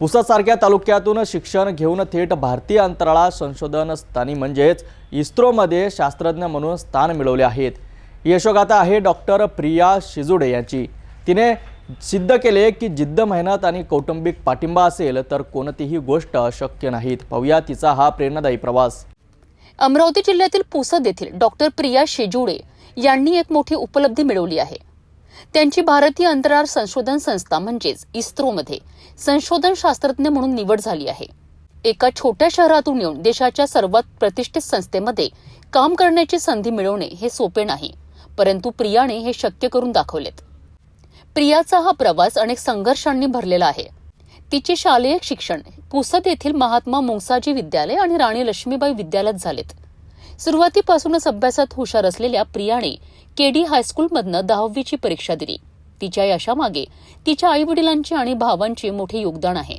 पुसदसारख्या तालुक्यातून शिक्षण घेऊन थेट भारतीय अंतराळ संशोधन स्थानी म्हणजेच इस्रोमध्ये शास्त्रज्ञ म्हणून स्थान मिळवले आहेत. यशोगाथा आहे डॉक्टर प्रिया शिजुडे यांची. तिने सिद्ध केले की जिद्द मेहनत आणि कौटुंबिक पाठिंबा असेल तर कोणतीही गोष्ट अशक्य नाहीत. पाहूया तिचा हा प्रेरणादायी प्रवास. अमरावती जिल्ह्यातील पुसद येथील डॉक्टर प्रिया शेजुडे यांनी एक मोठी उपलब्धी मिळवली आहे. त्यांची भारतीय अंतराळ संशोधन संस्था म्हणजेच इस्रोमध्ये संशोधन शास्त्रज्ञ म्हणून निवड झाली आहे. एका छोट्या शहरातून येऊन देशाच्या सर्वात प्रतिष्ठित संस्थेमध्ये काम करण्याची संधी मिळवणे हे सोपे नाही परंतु प्रियाने हे शक्य करून दाखवलेत. प्रियाचा हा प्रवास अनेक संघर्षांनी भरलेला आहे. तिचे शालेय शिक्षण पुसद येथील महात्मा मुंगसाजी विद्यालय आणि राणी लक्ष्मीबाई विद्यालयात झालेत. सुरुवातीपासूनच अभ्यासात हुशार असलेल्या प्रियाने केडी हायस्कूलमधनं दहावीची परीक्षा दिली. तिच्या यशामागे तिच्या आई वडिलांची आणि भावांचे मोठे योगदान आहे.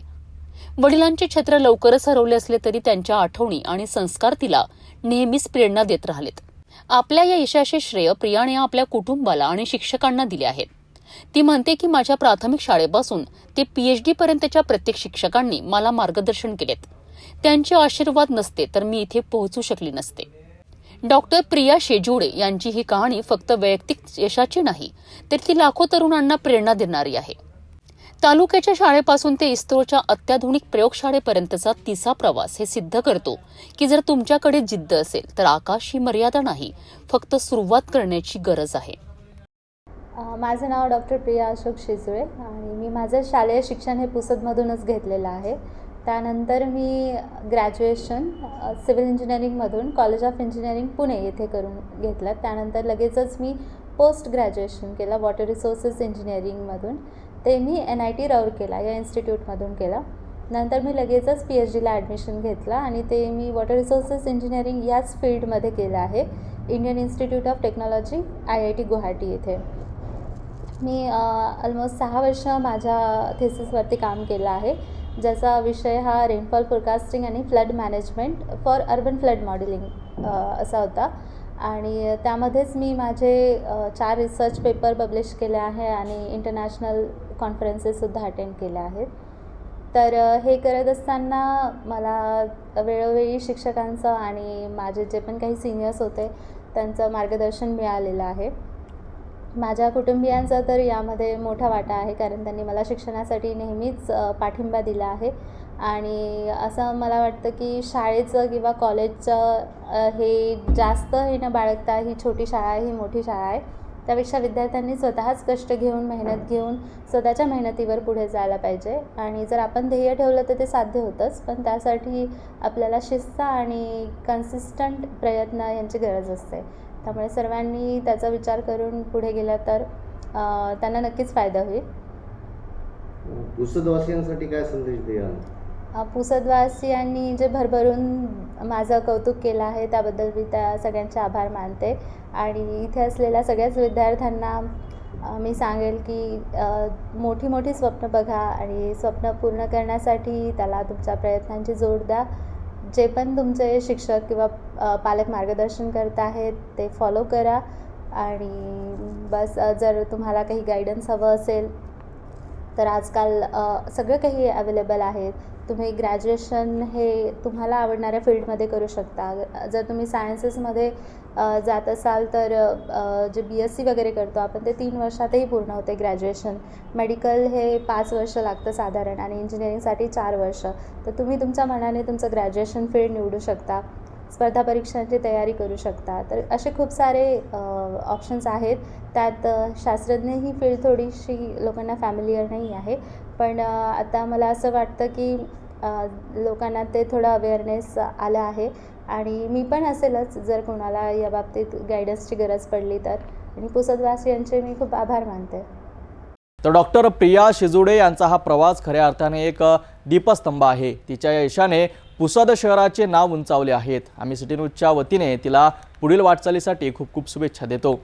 वडिलांचे छत्र लवकरच हरवले असले तरी त्यांच्या आठवणी आणि संस्कार तिला नेहमीच प्रेरणा देत राहिलेत. आपल्या या यशाचे श्रेय प्रियाने आपल्या कुटुंबाला आणि शिक्षकांना दिले आहे. ती म्हणते की माझ्या प्राथमिक शाळेपासून ते पीएचडी पर्यंतच्या प्रत्येक शिक्षकांनी मला मार्गदर्शन केलेत. त्यांचे आशीर्वाद नसते तर मी इथे पोहोचू शकली नसते. डॉक्टर प्रिया शेजुडे यांची ही कहाणी फक्त वैयक्तिक यशाची नाही तर ती लाखो तरुणांना प्रेरणा देणारी आहे. तालुक्याच्या शाळेपासून ते इस्रोच्या अत्याधुनिक प्रयोगशाळेपर्यंतचा तिचा प्रवास हे सिद्ध करतो की जर तुमच्याकडे जिद्द असेल तर आकाश ही मर्यादा नाही फक्त सुरुवात करण्याची गरज आहे. माझं नाव डॉक्टर प्रिया अशोक शिजुळे आणि मी माझं शालेय शिक्षण हे पुसदमधूनच घेतलेलं आहे. त्यानंतर मी ग्रॅज्युएशन सिव्हिल इंजिनिअरिंगमधून कॉलेज ऑफ इंजिनिअरिंग पुणे येथे करून घेतलं. त्यानंतर लगेचच मी पोस्ट ग्रॅज्युएशन केलं वॉटर रिसोर्सेस इंजिनिअरिंगमधून. ते मी एन आय टी राऊरकेला या इन्स्टिट्यूटमधून केलं. नंतर मी लगेचच पी एच डीला ॲडमिशन घेतलं आणि ते मी वॉटर रिसोर्सेस इंजिनिअरिंग याच फील्डमध्ये केलं आहे Indian Institute of Technology I I T Guwahati येथे. मी ऑलमोस्ट सहा वर्ष माझ्या थेसिसवरती काम केलं आहे. ज्याचा विषय हा रेनफॉल फोरकास्टिंग आणि flood management for urban flood modelling असा होता. आणि त्यामध्येच मी माझे चार रिसर्च पेपर पब्लिश केले आहे आणि इंटरनॅशनल कॉन्फरन्सेससुद्धा अटेंड केल्या आहेत. तर हे करत असताना मला वेळोवेळी शिक्षकांचं आणि माझे जे पण काही सिनियर्स होते त्यांचं मार्गदर्शन मिळालेलं आहे. माझ्या कुटुंबियांचा तर यामध्ये मोठा वाटा आहे कारण त्यांनी मला शिक्षणासाठी नेहमीच पाठिंबा दिला आहे. आणि असं मला वाटतं की शाळेचं किंवा कॉलेजचं हे जास्त हे न बाळगता ही छोटी शाळा ही मोठी शाळा आहे. त्यापेक्षा विद्यार्थ्यांनी स्वतःच कष्ट घेऊन मेहनत घेऊन स्वतःच्या मेहनतीवर पुढे जायला पाहिजे. आणि जर आपण ध्येय ठेवलं तर ते साध्य होतंच पण त्यासाठी आपल्याला शिस्त आणि कन्सिस्टंट प्रयत्न यांची गरज असते. त्यामुळे सर्वांनी त्याचा विचार करून पुढे गेला तर त्यांना नक्कीच फायदा होईल. पुस्तकवासियांसाठी काय संदेश द्याल? अ, पुसदवासियांनी जे भरभरून माझं कौतुक केलं आहे त्याबद्दल मी त्या सगळ्यांचे आभार मानते. आणि इथे असलेल्या सगळ्याच विद्यार्थ्यांना मी सांगेल की मोठी मोठी स्वप्न बघा आणि स्वप्न पूर्ण करण्यासाठी त्याला तुमच्या प्रयत्नांची जोड द्या. जे पण तुमचे शिक्षक किंवा पालक मार्गदर्शन करत आहेत ते फॉलो करा. आणि बस जर तुम्हाला काही गायडन्स हवं असेल तर आजकाल सगळं काही अवेलेबल आहे. तुम्ही ग्रॅज्युएशन हे तुम्हाला आवडणाऱ्या फील्डमध्ये करू शकता. जर तुम्ही सायन्सेसमध्ये जात असाल तर जे बी एस सी वगैरे करतो आपण ते तीन वर्षातही पूर्ण होते ग्रॅज्युएशन मेडिकल हे पाच वर्ष लागतं साधारण आणि इंजिनिअरिंगसाठी चार वर्ष. तर तुम्ही तुमच्या मनाने तुमचं ग्रॅज्युएशन फील्ड निवडू शकता. स्पर्धा परीक्षांची तयारी करू शकता तर असे खूप सारे ऑप्शन्स आहेत. त्यात शास्त्रज्ञ ही फील्ड थोडीशी लोकांना फॅमिलीयर नाही आहे. पण आता मला असं वाटतं की लोकांना ते थोडं अवेअरनेस आलं आहे. आणि मी पण असेलच जर कोणाला या बाबतीत गायडन्सची गरज पडली तर. आणि पुसदवासियांचे मी खूप आभार मानते. तर डॉक्टर प्रिया शिजुडे यांचा हा प्रवास खऱ्या अर्थाने एक दीपस्तंभ आहे. तिच्या या यशाने पुसद शहराचे नाव उंचावले आहेत. आम्ही सिटी न्यूजच्या वतीने तिला पुढील वाटचालीसाठी खूप खूप शुभेच्छा देतो.